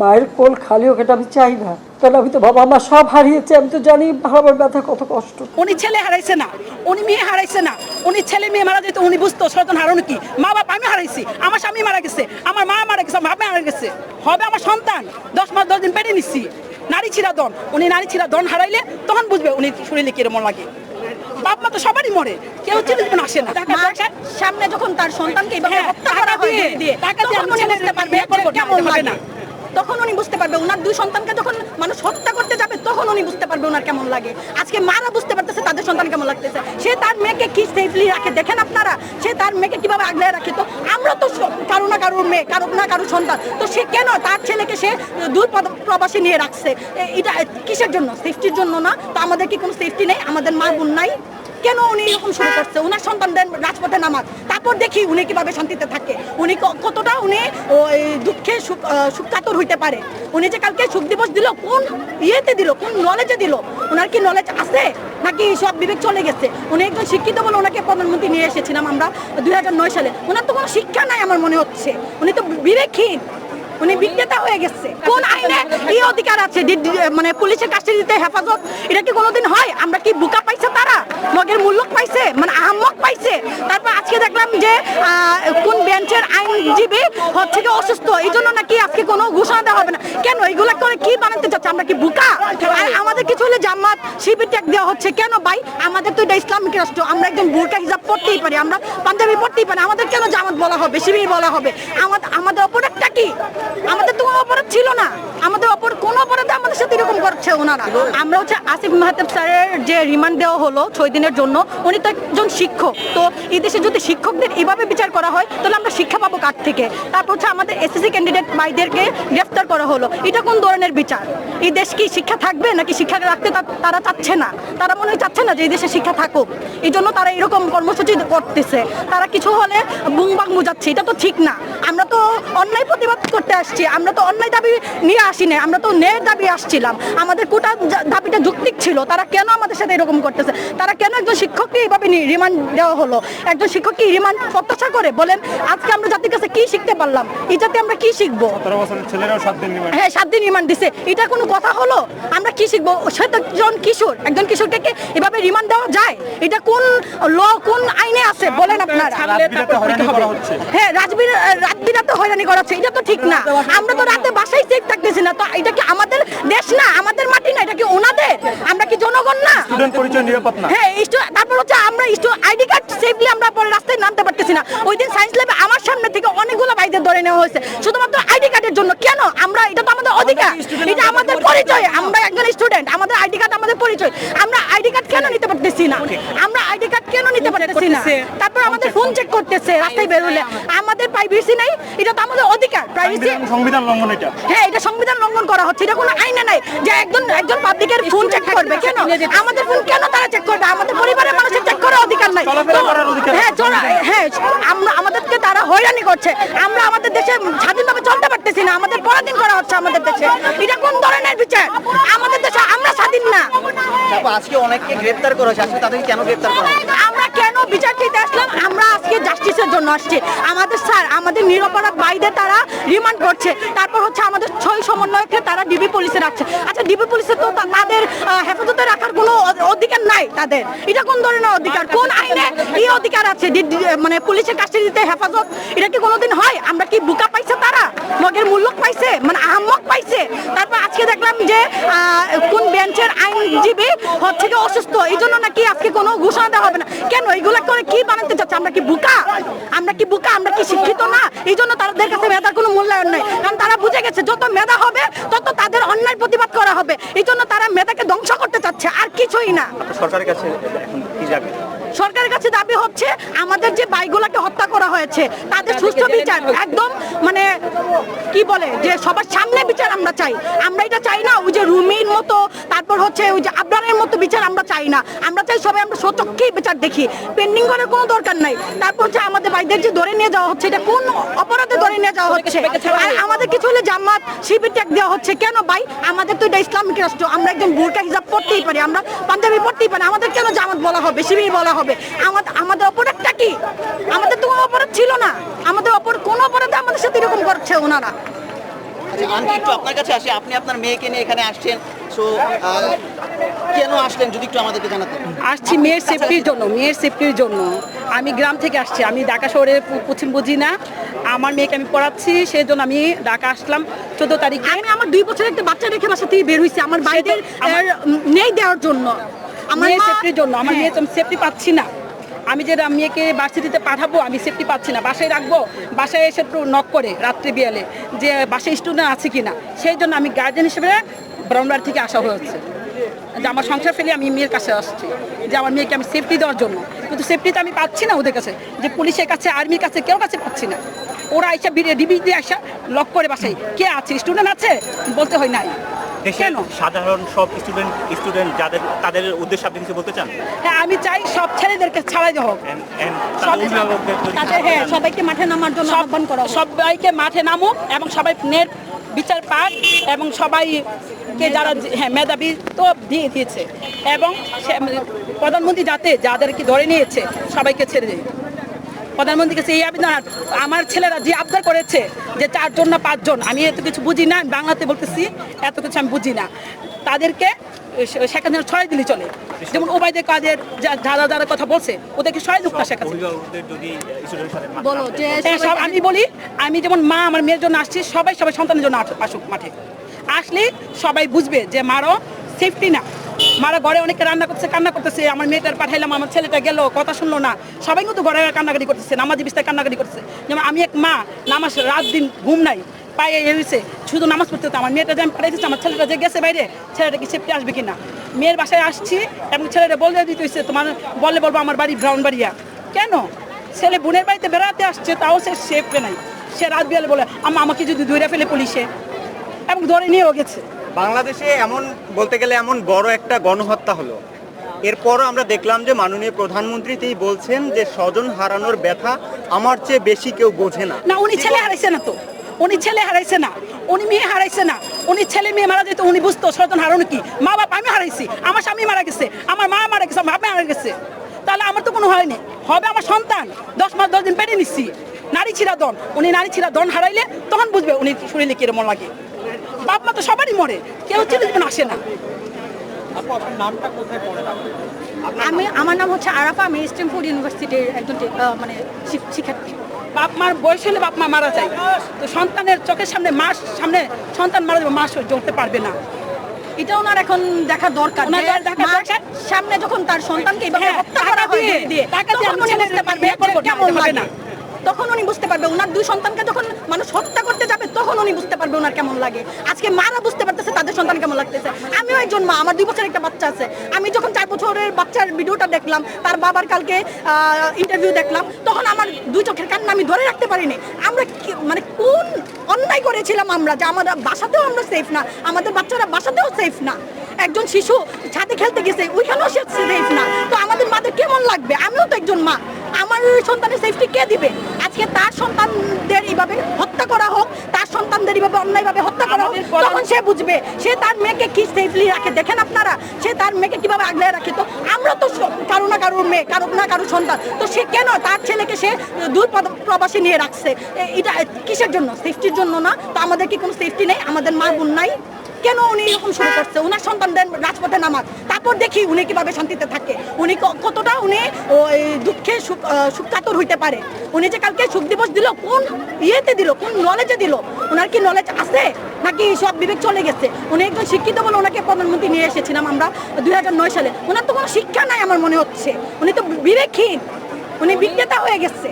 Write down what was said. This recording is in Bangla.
মায়ের কোল খালি হোক এটা আমি চাই না। কারণ আমি তো বাবা আমার সব হারিয়েছে আমি তো জানি বাবার ব্যথা কত কষ্ট। উনি ছেলে হারাইছে না উনি মেয়ে হারাইছে না উনি ছেলে মেয়ে মারা যেত উনি বুঝতো স্বজন হারানো কি? মা বাপ আমি হারাইছি আমার স্বামী মারা গেছে আমার মা মারা গেছে আমার বাবা মারা গেছে হবে আমার সন্তান দশ মাস দশ দিন পেটে নিচ্ছি নারী ছিলা দন উনি নারী ছিলা দন হারাইলে তখন বুঝবে উনি শরীরে কীরকম লাগে। বাপ মা তো সবারই মরে কেউ চিরজীবন আসে না। সামনে যখন তার সন্তানকে এইভাবে হ্যাঁ, হত্যা করা হয় দিয়ে, বুঝতে পারবে কেমন লাগে? না। তখন উনি বুঝতে পারবে ওনার দুই সন্তানকে যখন মানুষ হত্যা করতে যাবে, তখন উনি বুঝতে পারবে ওনার কেমন লাগে। আজকে মারা বুঝতে পারতেছে তাদের সন্তান কেমন লাগতেছে। সে তার মেয়েকে কি সেফলি রাখে, দেখেন আপনারা? সে তার মেয়েকে কীভাবে আগলে রাখে? তো আমরা তো কারও না কারোর মেয়ে, কারও না কারোর সন্তান। তো সে কেন তার ছেলেকে সে দূর প্রবাসে নিয়ে রাখছে? এটা কিসের জন্য? সেফটির জন্য না? তো আমাদের কি কোনো সেফটি নেই? আমাদের মা বোন নাই? কেন উনি এরকম শুরু করছে? ওনার সন্তানদের রাজপথে নামাজ তারপর দেখি উনি কীভাবে শান্তিতে থাকে। উনি কতটা উনি দুঃখে সুখ- আহ, সুখকাতর হইতে পারে। উনি যে কালকে সুখ দিবস দিল কোন ইয়েতে দিল কোন নলেজে দিল? ওনার কি নলেজ আছে? নাকি সব বিবেক চলে গেছে? উনি একজন শিক্ষিত বলে ওনাকে প্রধানমন্ত্রী নিয়ে এসেছিলাম আমরা দুই হাজার নয় সালে। ওনার তো কোনো শিক্ষা নাই আমার মনে হচ্ছে। উনি তো বিবেকহীন। উনি বিক্রেতা হয়ে গেছে। কোন আইনে কি অধিকার আছে? মানে পুলিশের কাছে দিতে হেফাজত? এটা কি কোনোদিন হয়? আমরা কি বুকা পাইছে তারা? মগের মূল্য পাইছে? মানে আহম্মক পাইছে? তারপর আজকে দেখলাম যে কোন বেঞ্চের আইনজীবী হচ্ছে কি অসুস্থ। এই জন্য নাকি আজকে কোনো ঘোষণা দেওয়া হবে না। কেন এগুলা করে কি বানাতে চাচ্ছে? আমরা কি বুকা? আমাদের কিছু হলে জামাত শিবির ট্যাগ দেওয়া হচ্ছে। কেন ভাই? আমাদের তো এটা ইসলামিক রাষ্ট্র। আমরা একদম বোরকা হিসাব পড়তেই পারি। আমরা পাঞ্জাবি পড়তেই পারি। আমাদের কেন জামাত বলা হবে? শিবির বলা হবে? আমাদের আমাদের অপরাধটা কি আমাদের তো কোনো অপরাধ ছিল না আমাদের অপর কোন অপরাধে আমাদের সাথে এরকম করছে ওনারা আমরা হচ্ছে আসিফ মাহাতেব স্যারের যে রিমান্ড দেওয়া হলো ছয় দিনের জন্য, উনি তো একজন শিক্ষক। তো এই দেশে যদি শিক্ষকদের এভাবে বিচার করা হয়, তাহলে আমরা শিক্ষা পাবো কার থেকে। তারপর হচ্ছে আমাদের এসএসসি ক্যান্ডিডেট ভাইদেরকে গ্রেফতার করা হলো। এটা কোন ধরনের বিচার? এই দেশ কি শিক্ষা থাকবে নাকি শিক্ষা রাখতে তারা চাচ্ছে না? তারা মনে চাচ্ছে না যে এই দেশে শিক্ষা থাকুক। এই জন্য তারা এরকম কর্মসূচি করতেছে। তারা কিছু হলে বুংবাং বুঝাচ্ছে। এটা তো ঠিক না। আমরা তো অন্যায় প্রতিবাদ করতে আসছি। আমরা তো অন্যায় দাবি নিয়ে আসি না আমরা তো ন্যায়ের দাবি আসছিলাম। আমাদের কোটা দাবিটা যুক্তিক ছিল। তারা কেন আমাদের সাথে এরকম করতেছে? তারা কেন একজন শিক্ষককে এইভাবে রিমান্ড দেওয়া হলো? একজন শিক্ষক কি রিমান্ড প্রত্যাশা করে বলেন, আজকে আমরা জাতির কাছে কি শিখতে পারলাম? এই জাতি আমরা কি শিখব? হ্যাঁ সাত দিন রিমান্ড দিছে। এটা কোনো কথা হলো? আমরা কি শিখব? সে তো একজন কিশোর। একজন কিশোরকে এভাবে রিমান্ড দেওয়া যায়? এটা কোন ল কোন আইনে আছে? বলেন আপনারা। রাত বিরাতে হয়রানি করা হচ্ছে। হ্যাঁ রাজবীর রাতবিরাতে হয়রানি করা হচ্ছে। এটা তো ঠিক না। আমরা তো রাতে বাসায় সেফ থাকতেছি না। তো এটা কি আমাদের দেশ না? আমাদের মাটি না? এটা কি ওনাদের? আমরা কি জনগণ না? স্টুডেন্ট পরিচয় নিরাপদ না? হ্যাঁ তারপর হচ্ছে আমরা আইডি কার্ড সেফলি আমরা পরে রাস্তায় নামতে পারতেছি না। ওই দিন সায়েন্স ল্যাবে আমার সামনে থেকে অনেকগুলো বাইদের ধরে নেওয়া হয়েছে। শুধুমাত্র আইডি আমরা এটা আমাদের পরিচয়। আমরা একজন স্টুডেন্ট আমাদের আইডি কার্ড আমাদের পরিচয়। আমরা আইডি কার্ড কেন নিতে পারতেছি না? আমরা আইডি কার্ড কেন নিতে পারতেছি না? তারপর আমাদের ফোন চেক করতেছে। রাস্তায় বের হলে আমাদের। প্রাইভেসি নেই এটা তো আমাদের অধিকার প্রাইভেসি সংবিধান- লঙ্ঘন এটা। হ্যাঁ এটা সংবিধান লঙ্ঘন করা হচ্ছে এটা কোনো আইনে নাই যে একজন একজন পাবলিকের ফোন চেক করবে। কেন? আমাদের ফোন কেন তারা চেক করবে? আমাদের পরিবারের মানুষের চেক করার অধিকার নাই। হ্যাঁ হ্যাঁ আমরা আমাদেরকে তারা হয়রানি করছে। আমরা আমাদের দেশে স্বাধীনভাবে চলতে পারতেছি না আমাদের পরাধীন করা হচ্ছে আমাদের দেশে। এটা কোন ধরনের বিচার? আমাদের দেশে আমরা স্বাধীন না। আজকে অনেককে গ্রেপ্তার করা হয়েছে আজকে তাদেরকে কেন গ্রেপ্তার করা আমরা কেন বিচার চাইতে আসলাম? জাস্টিসের জন্য আসছি। আমাদের স্যার, আমাদের নিরপরাধ ভাইদের তারা রিমান্ড করছে। তারপর হচ্ছে আমাদের ছয় সমন্বয়কে তারা ডিবি পুলিশে রাখছে। আচ্ছা ডিবি পুলিশে তো তাদের হেফাজতে রাখার কোনো অধিকার নাই তাদের। এটা কোন ধরনের অধিকার? কোন আইনে এই অধিকার আছে? মানে পুলিশের কাছে দিতে হেফাজত? এটা কি কোনোদিন হয়? আমরা কি বুকা পাইছে তারা? মগের মূল্য পাইছে? মানে আহম্মক পাইছে? দেখলাম যে কোন বেঞ্চের আইনজীবী হচ্ছে কি অসুস্থ। এই জন্য নাকি আজকে কোনো ঘোষণা দেওয়া হবে না। কেন? এইগুলা করে কি বানাতে চাচ্ছে? আমরা কি বুকা? আমরা কি বুকা? আমরা কি শিক্ষিত না? এই জন্য তাদের কাছে কোনো মূল্যায়ন নাই। কারণ তারা বুঝে গেছে যত মেধা হবে তত তাদের অন্যায় প্রতিবাদ করা হবে। এই জন্য তারা মেধাকে ধ্বংস করতে চাচ্ছে আর কিছুই না। সরকারের কাছে কি যাবে সরকারের কাছে দাবি হচ্ছে আমাদের যে বাইগুলাকে হত্যা করা হয়েছে তাদের সুষ্ঠু বিচার। একদম মানে কি বলে যে সবার সামনে বিচার আমরা চাই। আমরা এটা চাই না ওই যে রুমির মতো তারপর হচ্ছে ওই যে আবরারের মতো বিচার আমরা চাই না। আমরা চাই সবাই আমরা সচক্ষেই বিচার দেখি। পেন্ডিং করার কোনো দরকার নাই। তারপর হচ্ছে আমাদের ভাইদের যে ধরে নিয়ে যাওয়া হচ্ছে এটা কোন অপরাধে ধরে নিয়ে যাওয়া হচ্ছে? আর আমাদের কিছু হলে জামাত শিবির ট্যাগ দেওয়া হচ্ছে। কেন ভাই? আমাদের তো এটা ইসলামিক রাষ্ট্র। আমরা একজন বোরকা হিসাব পড়তেই পারি। আমরা পাঞ্জাবি পড়তেই পারি। আমাদের কেন জামাত বলা হবে শিবির বলা হবে? আমাদের আমাদের অপরাধটা কি? আমাদের তো কোনো অপরাধ ছিল না। আমাদের অপর কোন অপরাধে আমাদের সাথে এরকম করছে ওনারা। আচ্ছা আন্টি একটু আপনার কাছে আসি। আপনি আপনার মেয়েকে নিয়ে এখানে আসছেন। সো কেন আসলেন? যদি একটু আমাদেরকে জানাতেন। আসছি মেয়ের সেফটির জন্য মেয়ের সেফটির জন্য। আমি গ্রাম থেকে আসছি। আমি ঢাকা শহরে পশ্চিম বুঝি না। আমার মেয়েকে আমি পড়াচ্ছি সেই জন্য আমি ঢাকা আসলাম। চোদ্দ তারিখে। আমি আমার দুই বছরের একটা বাচ্চা রেখে বাসা থেকে বের হইছি আমার আমার- নেই দেওয়ার জন্য। আমার সেফটির জন্য। আমার হ্যাঁ। মেয়ে সেফটি পাচ্ছি না। আমি যে মেয়েকে ভার্সিটিতে পাঠাবো আমি সেফটি পাচ্ছি না। বাসায় রাখব বাসায় এসে একটু নক করে রাত্রি বিয়ালে যে বাসায় স্টুডেন্ট আছে কিনা। সেই জন্য আমি গার্জেন হিসেবে ব্রাউনবার থেকে আসা হয়েছে। যে আমার সংসার ফেলে আমি মেয়ের কাছে আসছি যে আমার মেয়েকে আমি সেফটি দেওয়ার জন্য। কিন্তু সেফটি তো আমি পাচ্ছি না ওদের কাছে। যে পুলিশের কাছে আর্মির কাছে কেউ কাছে পাচ্ছি না। ওরা আইসা ডিবি দিয়ে আসা লক করে বাসায় কে আছে? স্টুডেন্ট আছে? বলতে হয় নাই। কেন? সাধারণ সব স্টুডেন্ট স্টুডেন্ট যাদের তাদের উদ্দেশ্যে আপনি কিছু বলতে চান? হ্যাঁ আমি চাই সব ছেলেদেরকে ছাড়াই হোক। হ্যাঁ সবাইকে মাঠে নামার জন্য আহ্বান করা সবাইকে মাঠে নামুক এবং সবাই নেট বিচার পাক এবং সবাইকে যারা হ্যাঁ মেধাবী তো দিয়ে দিয়েছে। এবং প্রধানমন্ত্রী যাতে যাদেরকে ধরে নিয়েছে সবাইকে ছেড়ে দেয় প্রধানমন্ত্রীর কাছে এই আবেদন আমার ছেলেরা যে আবদার করেছে যে চারজন না পাঁচজন আমি এত কিছু বুঝি না বাংলাতে বলতেছি এত কিছু আমি বুঝি না। তাদেরকে সেখানে ছয় দিলে চলে। যেমন ওবায়দে কাদের যা- যারা যারা কথা বলছে ওদেরকে ছয় বলো না হ্যাঁ, সব আমি বলি আমি যেমন মা আমার মেয়ের জন্য আসছি সবাই সবাই সন্তানের জন্য আস- আসুক মাঠে। আসলে সবাই বুঝবে যে মারও সেফটি না। মারা ঘরে অনেকে রান্না করতেছে কান্না করতেছে। আমার মেয়েটার পাঠাইলাম, আমার ছেলেটা গেল, কথা শুনলো না। সবাই কিন্তু ঘরে কান্নাকাটি করতেছে, নামাজি বিস্তার কান্নাকাটি করতেছে। যেমন আমি এক মা, নামাজ রাত দিন ঘুম নাই, পায়ে এসেছে শুধু নামাজ পড়তে হতো আমার মেয়েটা যে আমি পাঠাইতেছি, আমার ছেলেটা যে গেছে বাইরে, ছেলেটা কি সেফটি আসবে কিনা? মেয়ের বাসায় আসছি, এবং ছেলেটা বলে দিতে হয়েছে তোমার বললে বলব আমার বাড়ি ব্রাউন বাড়িয়া কেন? ছেলে বোনের বাড়িতে বেড়াতে আসছে, তাও সে সেফে নাই। সে রাত বিয়ালে বলে, আমা, আমাকে যদি ধরে ফেলে পুলিশে। এবং ধরে নিয়েও গেছে। বাংলাদেশে এমন বলতে গেলে এমন বড় একটা গণহত্যা হলো। এরপরও আমরা দেখলাম যে মাননীয় প্রধানমন্ত্রী তিনি বলছেন যে স্বজন হারানোর ব্যথা আমার চেয়ে বেশি কেউ বোঝে না। না উনি ছেলে হারাইছে না তো। উনি ছেলে হারাইছে না। উনি মেয়ে হারাইছে না। উনি ছেলে মেয়ে মারা যেত উনি বুঝতো স্বজন হারানো কি? মা বাপ আমি হারাইছি। আমার স্বামী মারা গেছে আমার মা মারা গেছে আমার বাবা মারা গেছে। তাহলে আমার তো কোনো হয়নি হবে আমার সন্তান। দশ মাস দশ দিন পেটে নিচ্ছি। নারী ছিড়া দন উনি নারী ছিড়া দন হারাইলে তখন বুঝবে উনি শরীরে কীরকম লাগে। বাপ মা তো সবারই মরে কেউ চিনে জীবন আসে না। আমি আমার নাম হচ্ছে আরাফা আমি স্টেমফোর্ড ইউনিভার্সিটির একজন মানে শিক্ষার্থী। বাপ মার বয়স হলে বাপ মা মারা যায়। তো সন্তানের চোখের সামনে মাস সামনে সন্তান মারা যাবে মাস করতে পারবে না। এটা ওনার এখন দেখা দরকার সামনে যখন তার সন্তানকে এইভাবে হ্যাঁ, হত্যা করা হয় দিয়ে, বুঝতে পারবে না, কেমন লাগে। না। তখন উনি বুঝতে পারবে ওনার দুই সন্তানকে যখন মানুষ হত্যা করতে যাবে, তখন উনি বুঝতে পারবে ওনার কেমন লাগে। আজকে মারা বুঝতে পারতেছে তাদের সন্তান কেমন লাগতেছে। আমিও একজন মা, আমার দুই বছর একটা বাচ্চা আছে। আমি যখন চার বছরের বাচ্চার ভিডিওটা দেখলাম, তার বাবার কালকে ইন্টারভিউ দেখলাম, তখন আমার দুই চোখের কান্না আমি ধরে রাখতে পারিনি। আমরা মানে কোন অন্যায় করেছিলাম আমরা যে আমাদের বাসাতেও আমরা সেফ না, আমাদের বাচ্চারা বাসাতেও সেফ না? একজন শিশু ছাদে খেলতে গেছে ওইখানেও সে সেফ না। তো আমাদের মাদের কেমন লাগবে? আমিও তো একজন মা। আমার সন্তানের সেফটি কে দিবে? আজকে তার সন্তানদের এইভাবে হত্যা করা হোক তার সন্তানদের এইভাবে অন্যায়ভাবে হত্যা করা হোক তখন সে বুঝবে। সে তার মেয়েকে কি সেফলি রাখে? দেখেন আপনারা সে তার মেয়েকে কীভাবে আগলে রাখে? তো আমরা তো কারও না কারোর মেয়ে কারও না কারোর সন্তান। তো সে কেন তার ছেলেকে সে দূর প্রবাসে নিয়ে রাখছে? এটা কিসের জন্য? সেফটির জন্য না? তো আমাদের কি কোনো সেফটি নেই? আমাদের মা বোন নাই? কেন উনি এরকম শুরু করছে? ওনার সন্তানদের রাজপথে নামাক তারপর দেখি উনি কীভাবে শান্তিতে থাকে। উনি কতটা উনি দুঃখে সুখ আহ, হইতে পারে। উনি যে কালকে সুখ দিবস দিল কোন ইয়েতে দিল কোন নলেজে দিল? ওনার কি নলেজ আছে? নাকি সব বিবেক চলে গেছে? উনি একজন শিক্ষিত বলে ওনাকে প্রধানমন্ত্রী নিয়ে এসেছিলাম আমরা দুই হাজার নয় সালে। ওনার তো কোনো শিক্ষা নাই আমার মনে হচ্ছে। উনি তো বিবেকহীন। উনি বিক্রেতা হয়ে গেছে।